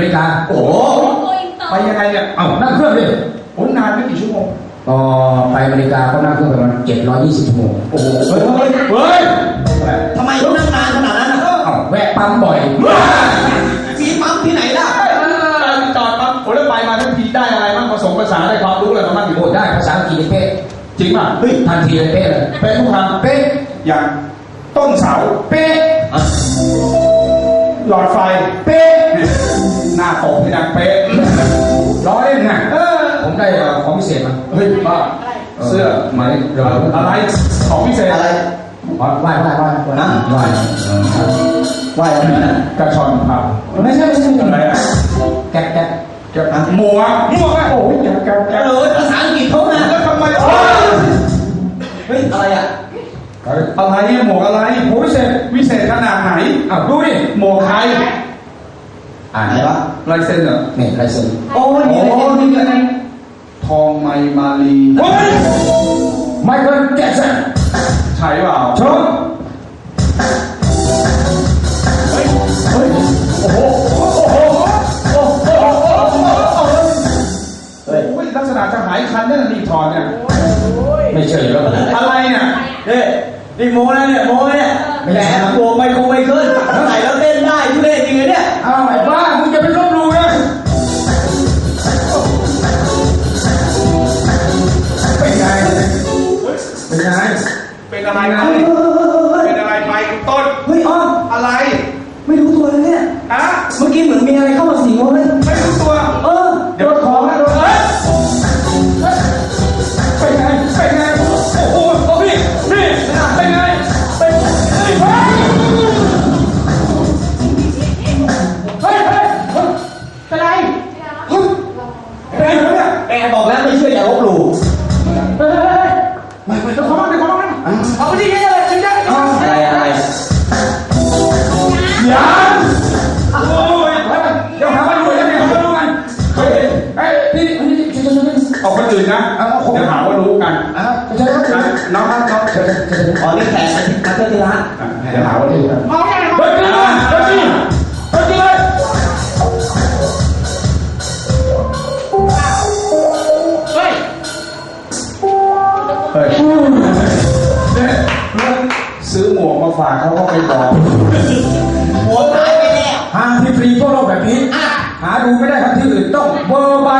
รอเมริกา โอ้โหโกอินเตอร์ไปยังไงเนี่ย เอ้านั่งเครื่องดิโอ้ยนานไม่กี่ชั่วโมงอ๋อไปอเมริกาก็นั่งเครื่องประมาณ720ชั่วโมงโอ้โห เฮ้ย เฮ้ยเฮ้ยทำไมต้องนั่งนานขนาดนั้นอะเอ้าแวะปั๊มบ่อยมีปั๊มที่ไหนล่ะจอดปั๊บโอ้แล้วไปมาทั้งทีได้อะไรบ้างผสมภาษานได้ความรู้อะไรมาบ้างกี่โอ้คนได้ภาษาอังกฤษเป๊ะจริงป่ะเฮ้ยทันทีเลยเป๊ะเลยเป็นทุกคำเป๊ะอย่างต้นเสาเป๊ะหลอดไฟเป๊ะห น้าตกที่ดังเป๊ะล้อเล่นไงเออผมได้เอ่อของพิเศษมาเฮ้ยบ้าเสื้อหมายเดี๋ยวอะไรของพิเศษอะไรไหว้ไหว้ไหว้ไหว้ไหว้นะไหว้ไหวอะไรนะกระชอนครับไม่ใช่ไม่ใช่อะไรอะแก๊กแก๊กแกหมวกหมวกอะโอ้ยแกแกแกเออภาษาอังกฤษเขานะแล้วทำไมโอ้ยเฮ้ยอะไรอะอะไรเนี่ยหมวกอะไรโหวิเศษวิเศษขนาดไหนอ้าวดูดิหมวกใคร อ่านไหนวะลายเซ็นเหรอนี่ลายเซ็นโอ้ยนี่อะไรนี่อะไรทองไมมาลีเฮ้ยไมเคิลแจ็คสันใช่เปล่าชมเฮ้ยเฮ้ยโอ้โหโอ้โหโอ้โหโอ้โหโอ้โหเฮ้ยโอ้ยลักษณะจะหายคันนั่นน่ะนี่ถอนเนี่ยไม่เชื่อแล้วอะไรเนี่ยเฮ้ยนี่โม้นะเนี่ยโม้เนี่ย แหมโกงไม่คงไม่ขึ้นใส่แล้วเต้นได้ทุเรศจริงเลยเนี่ย อ้าวไอ้บ้ามึงจะไปลบหลู่นะเป็นไงเป็นไงเป็นอะไรนะ บหลู่เฮ้ยเฮ้ยไม่ไม่ต้องขอร้องไม่ขอร้องนะเอาไปที่นี่เลยจริงจังอะไรอะไรยังโอ้ยเดี๋ยวหาว่าดูยังไงเขารู้กันเฮ้ยเฮ้ยนี่นี่นี่เอาคนอื่นนะเดี๋ยวหาว่ารู้กันอ้าวไม่ใช่ครับน้องครับน้องเชิญเชิญอ๋อนี่แขกมาเจอที่ร้านเดี๋ยวหาว่ารู้กันมองอะไรเฮ้ยกิน ฝาเขาก็ไปบอกหัวตายไปแล้วหาที่ฟรีพวกเราแบบนี้ หาดูไม่ได้ครับที่อื่นต้องเบอร์บาย